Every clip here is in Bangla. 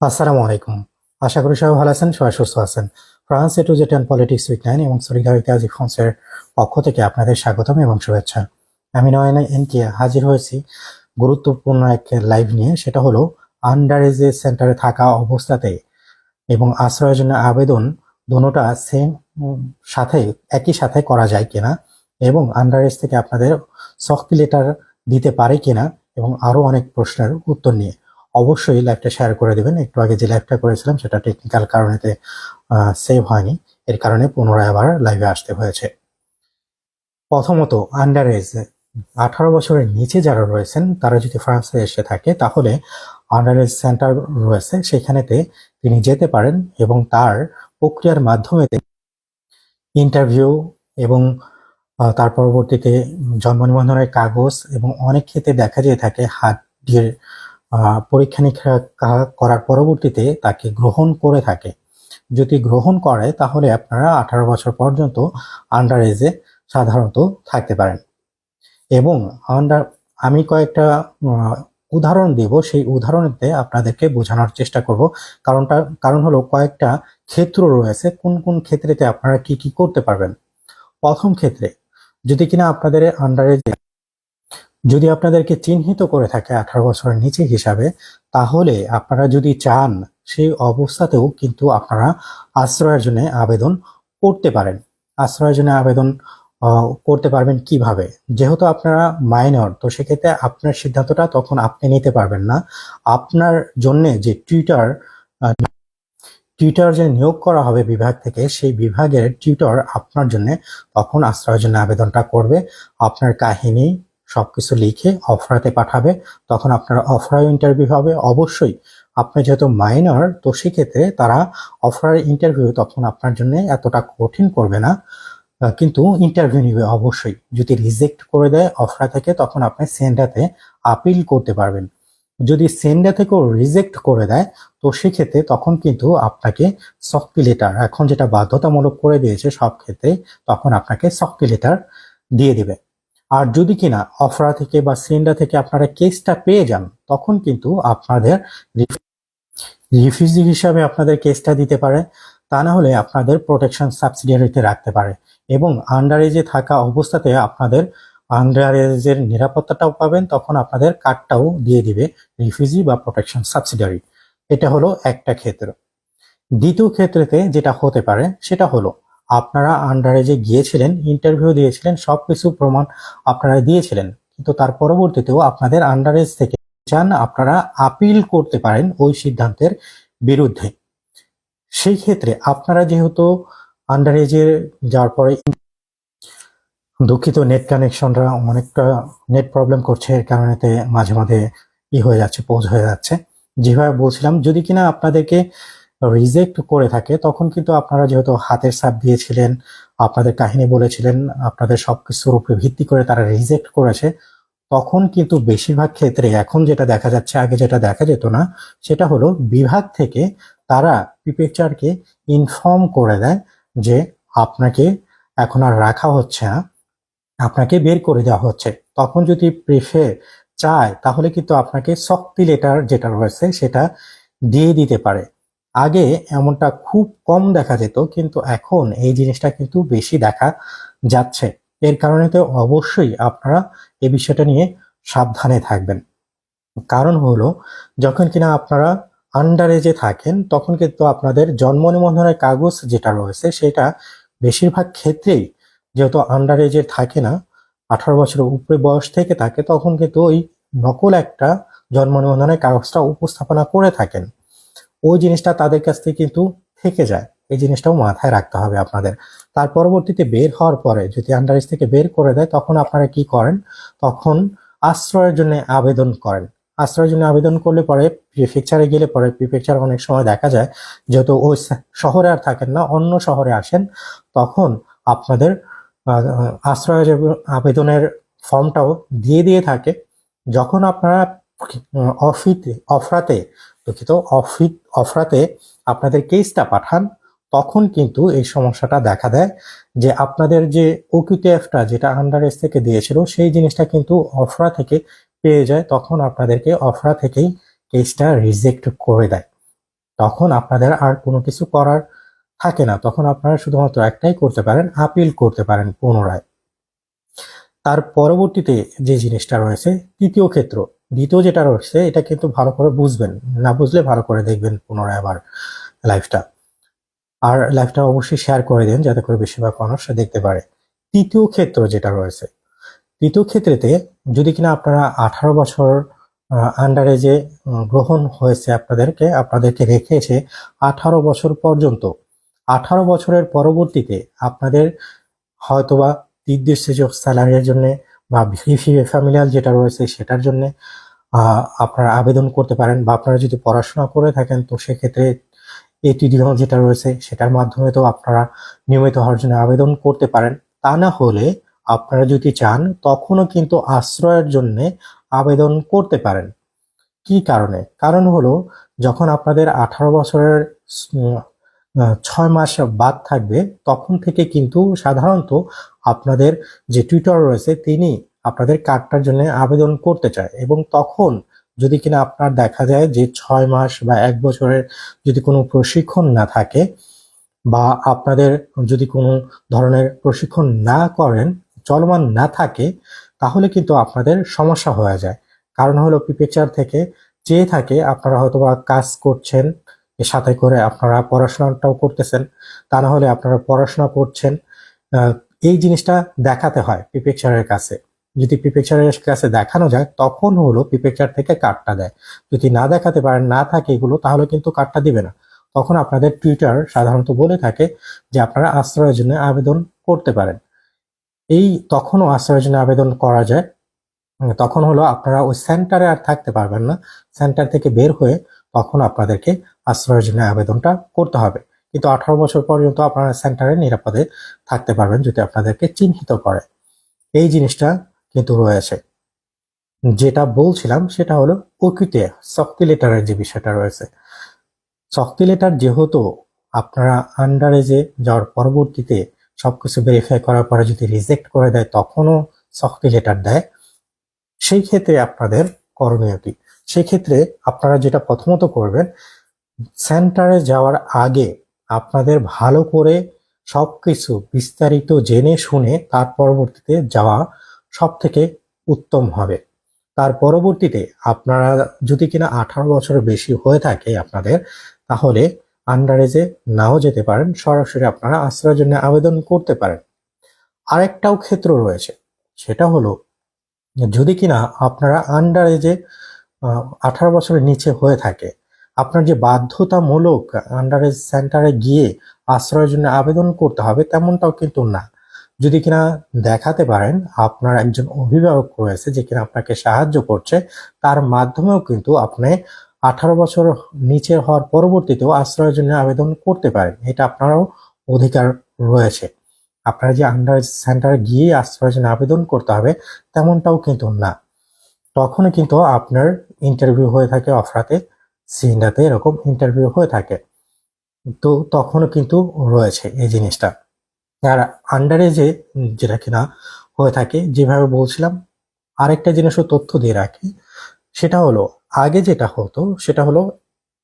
আসসালামু আলাইকুম। আশা করি সবাই ভালো আছেন, সবাই সুস্থ আছেন। France A to Z and politics with nine এবং আজি ফ্রান্সের পক্ষ থেকে আপনাদের স্বাগতম এবং শুভেচ্ছা। আমি নয়না এনকে হাজির হয়েছি। গুরুত্বপূর্ণ এক লাইভ নিয়ে, সেটা হলো আন্ডার এজে সেন্টারে থাকা অবস্থাতে এবং আশ্রয়ের জন্য আবেদন দুটোটা সেম সাথে, একই সাথে করা যায় কিনা এবং আন্ডার এজ থেকে আপনাদের শক্তি লেটার দিতে পারে কিনা এবং আরও অনেক প্রশ্নের উত্তর নিয়ে। অবশ্যই লাইভটা শেয়ার করে দেবেন। একটু আগে যে লাইভটা করেছিলাম, সেটা টেকনিক্যাল কারণেতে সেভ হয়নি। এর কারণে পুনরায় আবার লাইভে আসতে হয়েছে। প্রথমত আন্ডার এজ আঠারো বছরের নিচে যারা রয়েছেন, তারা যদি ফ্রান্সে এসে থাকে, তাহলে আন্ডার এজ সেন্টার রয়েছে। সেখানেতে তিনি যেতে পারেন এবং তার প্রক্রিয়ার মাধ্যমে ইন্টারভিউ এবং তার পরবর্তীতে জন্ম নিবন্ধনের কাগজ এবং অনেক ক্ষেত্রে দেখা যেয়ে থাকে হাত দিয়ে পরীক্ষা নিরীক্ষা করার পরবর্তীতে তাকে গ্রহণ করে থাকে। যদি গ্রহণ করে, তাহলে আপনারা আঠারো বছর পর্যন্ত আন্ডার এজে সাধারণত থাকতে পারেন। এবং আন্ডার আমি কয়েকটা উদাহরণ দেব। সেই উদাহরণেতে আপনাদেরকে বোঝানোর চেষ্টা করব। কারণটা, কারণ হলো কয়েকটা ক্ষেত্র রয়েছে। কোন কোন ক্ষেত্রেতে আপনারা কি কি করতে পারবেন? প্রথম ক্ষেত্রে, যদি কিনা আপনাদের আন্ডারে যদি আপনাদেরকে চিহ্নিত করে থাকে আঠারো বছরের নিচে হিসাবে, তাহলে আপনারা যদি চান, সেই অবস্থাতেও কিন্তু আপনারা আশ্রয়ের জন্য আবেদন করতে পারেন। আশ্রয়ের জন্য আবেদন করতে পারবেন কীভাবে? যেহেতু আপনারা মাইনর, তো সেক্ষেত্রে আপনার সিদ্ধান্তটা তখন আপনি নিতে পারবেন না। আপনার জন্য যে টিউটার টিউটর যে নিয়োগ করা হবে বিভাগ থেকে, সেই বিভাগের টিউটর আপনার জন্য তখন আশ্রয়ের জন্য আবেদনটা করবে। আপনার কাহিনী সবকিছু লিখে অফরাতে পাঠাবে, তখন আপনার অফার ইন্টারভিউ হবে। অবশ্যই আপনি যেহেতু মাইনর তো সেক্ষেত্রে তারা অফার ইন্টারভিউ তখন আপনার জন্য এতটা কঠিন করবে না। কিন্তু ইন্টারভিউ নিবে অবশ্যই। যদি রিজেক্ট করে দেয় অফরা থেকে, তখন আপনি সেন্ডাতে আপিল করতে পারবেন। যদি সেন্ডা থেকেও রিজেক্ট করে দেয়, তো সেক্ষেত্রে তখন কিন্তু আপনাকে সফটি লেটার এখন যেটা বাধ্যতামূলক করে দিয়েছে সব ক্ষেত্রে, তখন আপনাকে সফটি লেটার দিয়ে দিবে। আর যদি কিনা অফরা থেকে বা সেন্ডা থেকে আপনারা কেসটা পেয়ে যান, তখন কিন্তু আপনাদের রিফিউজি হিসাবে আপনাদের কেসটা দিতে পারে। তা না হলে আপনাদের প্রোটেকশন সাবসিডিয়ারিতে রাখতে পারে এবং আন্ডার এজে থাকা অবস্থাতে আপনাদের আন্ডার এজের নিরাপত্তাটাও পাবেন, তখন আপনাদের কার্ডটাও দিয়ে দিবে রিফিউজি বা প্রোটেকশন সাবসিডিয়ারি। এটা হলো একটা ক্ষেত্র। দ্বিতীয় ক্ষেত্রেতে যেটা হতে পারে, সেটা হলো আপনারা আন্ডার এজে গিয়েছিলেন ইন্টারভিউ দিয়েছিলেন, সবকিছু প্রমাণ আপনারা দিয়েছিলেন। কিন্তু তার পরবর্তীতেও আপনাদের আন্ডার এজ থেকে চান আপনারা আপিল করতে পারেন ওই সিদ্ধান্তের বিরুদ্ধে। সেই ক্ষেত্রে আপনারা যেহেতু আন্ডার এজে যাওয়ার পরে দুঃখিত নেট কানেকশনরা অনেকটা নেট প্রবলেম করছে, এর কারণেতে মাঝে মাঝে ই হয়ে যাচ্ছে পোজ হয়ে যাচ্ছে। যেভাবে বলছিলাম, যদি কিনা আপনাদেরকে রিজেক্ট করে থাকে, তখন কিন্তু আপনারা যেহেতু হাতের সাপ দিয়েছিলেন, আপনাদের কাহিনী বলেছিলেন, আপনাদের সবকিছুর উপরে ভিত্তি করে তারা রিজেক্ট করেছে, তখন কিন্তু বেশিরভাগ ক্ষেত্রে এখন যেটা দেখা যাচ্ছে, আগে যেটা দেখা যেত না, সেটা হলো বিভাগ থেকে তারা প্রিপেকচারকে ইনফর্ম করে দেয় যে আপনাকে এখন আর রাখা হচ্ছে না, আপনাকে বের করে দেওয়া হচ্ছে। তখন যদি প্রেফে চায়, তাহলে কিন্তু আপনাকে শক্তি লেটার যেটা রয়েছে, সেটা দিয়ে দিতে পারে। আগে এমনটা খুব কম দেখা যেত, কিন্তু এখন এই জিনিসটা কিন্তু বেশি দেখা যাচ্ছে। এর কারণে তো অবশ্যই আপনারা এই বিষয়টা নিয়ে সাবধানে থাকবেন। কারণ হলো, যখন কিনা আপনারা আন্ডার এজে থাকেন, তখন কিন্তু আপনাদের জন্ম নিবন্ধনের কাগজ যেটা রয়েছে, সেটা বেশিরভাগ ক্ষেত্রেই যেহেতু আন্ডার এজে থাকে না, আঠারো বছরের উপরে বয়স থেকে থাকে, তখন কিন্তু ওই নকল একটা জন্ম নিবন্ধনের কাগজটা উপস্থাপনা করে থাকেন। ওই জিনিসটা তাদের কাছ থেকে কিন্তু থেকে যায়। এই জিনিসটাও মাথায় রাখতে হবে আপনাদের। তার পরবর্তীতে বের হওয়ার পরে যদি আন্ডারেজ থেকে বের করে দেয় তখন আপনারা কি করেন? তখন আশ্রয়ের জন্য আবেদন করেন। আশ্রয়ের জন্য আবেদন করলে পরে প্রিফেকচারে গেলে পরে প্রিফেকচার অনেক সময় দেখা যায় যেহেতু ওই শহরে আর থাকেন না অন্য শহরে আসেন তখন আপনাদের আহ, আশ্রয় আবেদনের ফর্মটাও দিয়ে দিয়ে থাকে। যখন আপনারা অফিতে অফরাতে দুঃখিত অফিত অফরাতে আপনাদের কেসটা পাঠান, তখন কিন্তু এই সমস্যাটা দেখা দেয় যে আপনাদের যে ওকিউটিএফটা যেটা আন্ডার এজ থেকে দিয়েছিল, সেই জিনিসটা কিন্তু অফরা থেকে পেয়ে যায়, তখন আপনাদেরকে অফরা থেকেই কেসটা রিজেক্ট করে দেয়। তখন আপনাদের আর কোনো কিছু করার থাকে না, তখন আপনারা শুধুমাত্র একটাই করতে পারেন আপিল করতে পারেন পুনরায়। তার পরবর্তীতে যে জিনিসটা রয়েছে, তৃতীয় ক্ষেত্র, দ্বিতীয় যেটা রয়েছে, এটা কিন্তু ভালো করে বুঝবেন। না বুঝলে ভালো করে দেখবেন পুনরায় আবার লাইফটা। আর লাইফটা অবশ্যই শেয়ার করে দেন, যাতে করে বেশিরভাগ মানুষ দেখতে পারে। তৃতীয় ক্ষেত্র যেটা রয়েছে, তৃতীয় ক্ষেত্রেতে যদি কিনা আপনারা আঠারো বছর আন্ডারে যে গ্রহণ হয়েছে আপনাদেরকে আপনাদেরকে রেখেছে আঠারো বছর পর্যন্ত, আঠারো বছরের পরবর্তীতে আপনাদের হয়তোবা নির্দিষ্ট স্যালারির জন্য বা ফ্যামিলিয়াল যেটা রয়েছে সেটার জন্য আপনারা আবেদন করতে পারেন বা আপনারা যদি পড়াশোনা করে থাকেন, তো সেক্ষেত্রে এটিডিএল যেটা রয়েছে সেটার মাধ্যমে তো আপনারা নিয়মিত হওয়ার জন্য আবেদন করতে পারেন। তা না হলে আপনারা যদি চান, তখনও কিন্তু আশ্রয়ের জন্যে আবেদন করতে পারেন। কি কারণে? কারণ হলো, যখন আপনাদের আঠারো বছরের ছয় মাস বাদ থাকবে, তখন থেকে কিন্তু সাধারণত আপনাদের যে টুইটার রয়েছে, তিনি আপনাদের কার্ডটার জন্য আবেদন করতে চায়। এবং তখন যদি কিনা আপনার দেখা যায় যে ছয় মাস বা এক বছরের যদি কোনো প্রশিক্ষণ না থাকে বা আপনাদের যদি কোনো ধরনের প্রশিক্ষণ না করেন, চলমান না থাকে, তাহলে কিন্তু আপনাদের সমস্যা হয়ে যায়। কারণ হলো পিপেচার থেকে চেয়ে থাকে, আপনারা হয়তো বা কাজ করছেন সাথে করে আপনারা পড়াশোনাটাও করতেছেন। তা না হলে আপনারা পড়াশোনা করছেন এই জিনিসটা দেখাতে হয় পিপেকচারের কাছে। যদি পিপেকচারের কাছে দেখানো যায়, তখন হলো পিপেকচার থেকে কার্ডটা দেয়। যদি না দেখাতে পারেন, না থাকে এগুলো, তাহলে কিন্তু কার্ডটা দিবে না। তখন আপনাদের টুইটার সাধারণত বলে থাকে যে আপনারা আশ্রয়ের জন্য আবেদন করতে পারেন। এই তখনও আশ্রয়ের জন্য আবেদন করা যায়। তখন হলো আপনারা ওই সেন্টারে আর থাকতে পারবেন না। সেন্টার থেকে বের হয়ে তখন আপনাদেরকে আশ্রয়ের জন্য আবেদনটা করতে হবে। কিন্তু আঠারো বছর পর্যন্ত আপনারা সেন্টারে নিরাপদে থাকতে পারবেন যদি আপনাদেরকে চিহ্নিত করে। এই জিনিসটা কিন্তু রয়েছে। যেটা বলছিলাম সেটা হলো ওকিতে শক্তি লেটারের যে বিষয়টা রয়েছে। শক্তি লেটার যেহেতু আপনারা আন্ডারে যে যাওয়ার পরবর্তীতে সবকিছু ভেরিফাই করার পরে যদি রিজেক্ট করে দেয় তখনও শক্তি লেটার দেয়। সেই ক্ষেত্রে আপনাদের করণীয় কি সেক্ষেত্রে আপনারা যেটা প্রথমত করবেন সেন্টারে যাওয়ার আগে আপনাদের ভালো করে সব কিছু বিস্তারিত জেনে শুনে তার পরবর্তীতে যাওয়া সব থেকে উত্তম হবে। তার পরবর্তীতে আপনারা যদি কিনা আঠারো বছরের বেশি হয়ে থাকে আপনাদের, তাহলে আন্ডারেজে নাও যেতে পারেন, সরাসরি আপনারা আশ্রয়ের জন্য আবেদন করতে পারেন। আরেকটাও ক্ষেত্র রয়েছে, সেটা হলো যদি কিনা আপনারা আন্ডারেজে আঠারো বছরের নিচে হয়ে থাকে আপনার যে বাধ্যতামূলক আন্ডার এজ সেন্টারে গিয়ে আশ্রয়ের জন্য আবেদন করতে হবে তেমনটাও কিন্তু না। যদি কিনা দেখাতে পারেন, আপনার একজন অভিভাবক রয়েছে যে কিনা আপনাকে সাহায্য করছে, তার মাধ্যমেও কিন্তু আপনি আঠারো বছর নিচে হওয়ার পরবর্তীতেও আশ্রয়ের জন্য আবেদন করতে পারেন। এটা আপনারও অধিকার রয়েছে। আপনারা যে আন্ডার সেন্টারে গিয়ে আশ্রয়ের জন্য আবেদন করতে হবে তেমনটাও কিন্তু না। তখনই কিন্তু আপনার ইন্টারভিউ হয়ে থাকে অফরাতে। সিন্ডাতে এরকম ইন্টারভিউ হয়ে থাকে। তো তখনও কিন্তু রয়েছে এই জিনিসটা। আর আন্ডারে যে, যেটা কিনা হয়ে থাকে, যেভাবে বলছিলাম, আরেকটা জিনিসও তথ্য দিয়ে রাখি, সেটা হলো, আগে যেটা হতো, সেটা হলো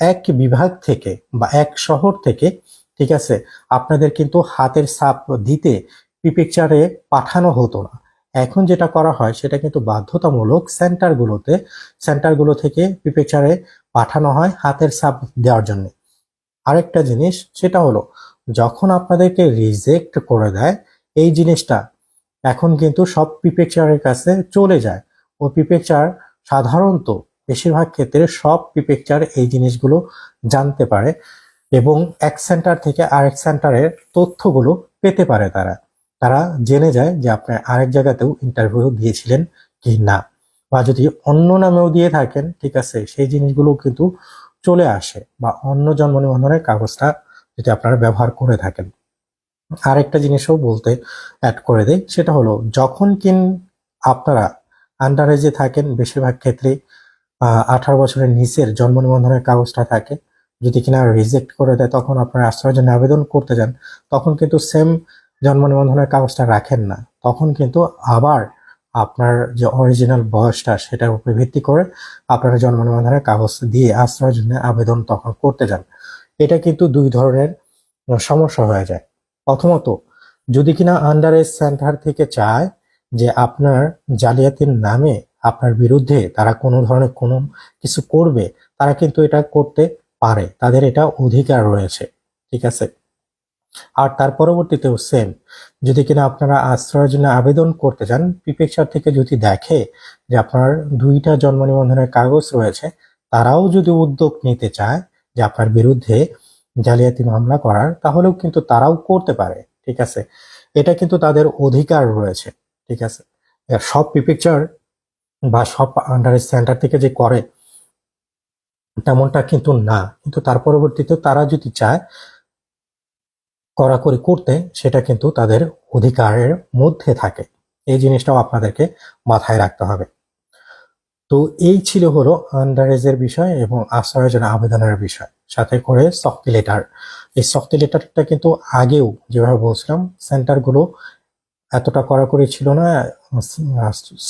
এক বিভাগ থেকে বা এক শহর থেকে, ঠিক আছে, আপনাদের কিন্তু হাতের সাপ দিতে পিকচারে পাঠানো হতো না। এখন যেটা করা হয়, সেটা কিন্তু বাধ্যতামূলক সেন্টারগুলোতে সেন্টারগুলো থেকে পিকচারে পাঠানো হয় হাতের সাপ দেওয়ার জন্য। আরেকটা জিনিস, সেটা হলো যখন আপনাদেরকে রিজেক্ট করে দেয়, এই জিনিসটা এখন কিন্তু সব পিপেকচারের কাছে চলে যায়। ও প্রিপেকচার সাধারণত বেশিরভাগ ক্ষেত্রে সব পিপেকচার এই জিনিসগুলো জানতে পারে এবং এক সেন্টার থেকে আরেক সেন্টারের তথ্যগুলো পেতে পারে তারা। তারা জেনে যায় যে আপনি আরেক জায়গাতেও ইন্টারভিউ দিয়েছিলেন কি না। বা যদি অন্য নামেও দিয়ে থাকেন, ঠিক আছে, সেই জিনিসগুলো কিন্তু চলে আসে বা অন্য জন্ম নিবন্ধনের কাগজটা যদি আপনারা ব্যবহার করে থাকেন। আরেকটা জিনিসও বলতে অ্যাড করে দেয় সেটা হলো যখন কিন আপনারা আন্ডারে যে থাকেন, বেশিরভাগ ক্ষেত্রে আঠারো বছরের নিচের জন্ম নিবন্ধনের কাগজটা থাকে। যদি কিনা রিজেক্ট করে দেয়, তখন আপনারা আশ্রয়ের জন্য আবেদন করতে যান, তখন কিন্তু সেম জন্ম নিবন্ধনের কাগজটা রাখেন না, তখন কিন্তু আবার আপনার যে অরিজিনাল বয়সটা সেটার উপরে ভিত্তি করে আপনারা জন্ম নিবন্ধনের কাগজ দিয়ে আশ্রয়ের জন্য আবেদন তখন করতে যান। এটা কিন্তু দুই ধরনের সমস্যা হয়ে যায়। প্রথমত, যদি কিনা আন্ডার এজ সেন্টার থেকে চায় যে আপনার জালিয়াতির নামে আপনার বিরুদ্ধে তারা কোনো ধরনের কোনো কিছু করবে, তারা কিন্তু এটা করতে পারে। তাদের এটা অধিকার রয়েছে, ঠিক আছে? আর তার পরবর্তীতেও সেম যদি কিনা আপনারা আশ্রয়ের জন্য আবেদন করতে চান পিপেকচার থেকে যদি দেখে যে আপনার দুইটা জন্ম নিবন্ধনের কাগজ রয়েছে, তারাও যদি উদ্যোগ নিতে চায় যে আপনার বিরুদ্ধে জালিয়াতি মামলা করার, তাহলেও কিন্তু তারাও করতে পারে, ঠিক আছে? এটা কিন্তু তাদের অধিকার রয়েছে, ঠিক আছে? সব পিপেকচার বা সব আন্ডার সেন্টার থেকে যে করে, তেমনটা কিন্তু না। কিন্তু তার পরবর্তীতে তারা যদি চায় কড়াকড়ি করতে সেটা কিন্তু তাদের অধিকারের মধ্যে থাকে। এই জিনিসটাও আপনাদেরকে মাথায় রাখতে হবে। তো এই ছিল হলো আন্ডারেজের বিষয় এবং আশ্রয়ের জন্য আবেদনের বিষয়। সাথে করে শক্তি লেটার এই শক্তি লেটারটা কিন্তু আগেও যেভাবে বলছিলাম সেন্টারগুলো এতটা কড়াকড়ি ছিল না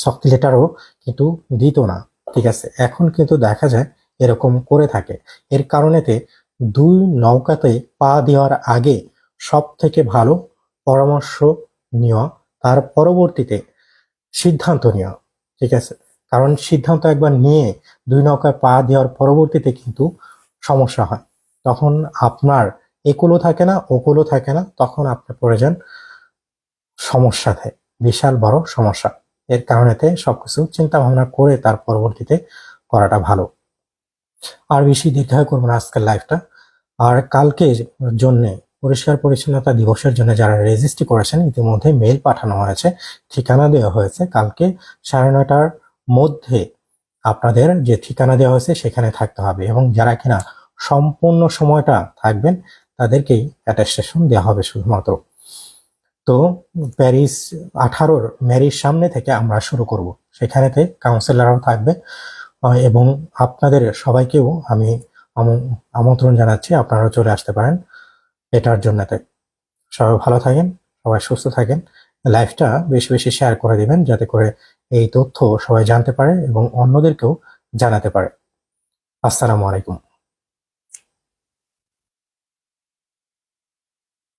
শক্তি লেটারও কিন্তু দিত না। ঠিক আছে, এখন কিন্তু দেখা যায় এরকম করে থাকে। এর কারণেতে দুই নৌকাতে পা দেওয়ার আগে সব থেকে ভালো পরামর্শ নেওয়া, তার পরবর্তীতে সিদ্ধান্ত নেওয়া, ঠিক আছে? কারণ সিদ্ধান্ত একবার নিয়ে দুই নৌকায় পা দেওয়ার পরবর্তীতে কিন্তু সমস্যা হয়। তখন আপনার একুলো থাকে না ওকুলো থাকে না, তখন আপনি পড়ে যান সমস্যাতে বিশাল বড় সমস্যা। এর কারণেতে সবকিছু চিন্তা ভাবনা করে তার পরবর্তীতে করাটা ভালো। আর বেশি দীর্ঘায় করব না আজকের লাইফটা আর কালকে জন্যে পরিষ্কার পরিচ্ছন্নতা দিবসের জন্য যারা রেজিস্ট্রি করেছেন, ইতিমধ্যে মেল পাঠানো হয়েছে। ঠিকানা দেওয়া হয়েছে কালকে সাড়ে নটার মধ্যে। আপনাদের যে ঠিকানা দেওয়া হয়েছে সেখানে থাকতে হবে এবং যারা কিনা সম্পূর্ণ সময়টা থাকবেন, তাদেরকেই অ্যাটেস্টেশন দেওয়া হবে শুধুমাত্র। তো প্যারিস আঠারোর ম্যারির সামনে থেকে আমরা শুরু করব। সেখানেতে কাউন্সিলরও থাকবে। এবং আপনাদের সবাইকেও আমি, আমন্ত্রণ জানাচ্ছি, আপনারাও চলে আসতে পারেন। এটার জন্যতে সবাই ভালো থাকেন, সবাই সুস্থ থাকেন। লাইফটা বেশি বেশি শেয়ার করে দিবেন যাতে করে এই তথ্য সবাই জানতে পারে এবং অন্যদেরকেও জানাতে পারে। আসসালামু আলাইকুম।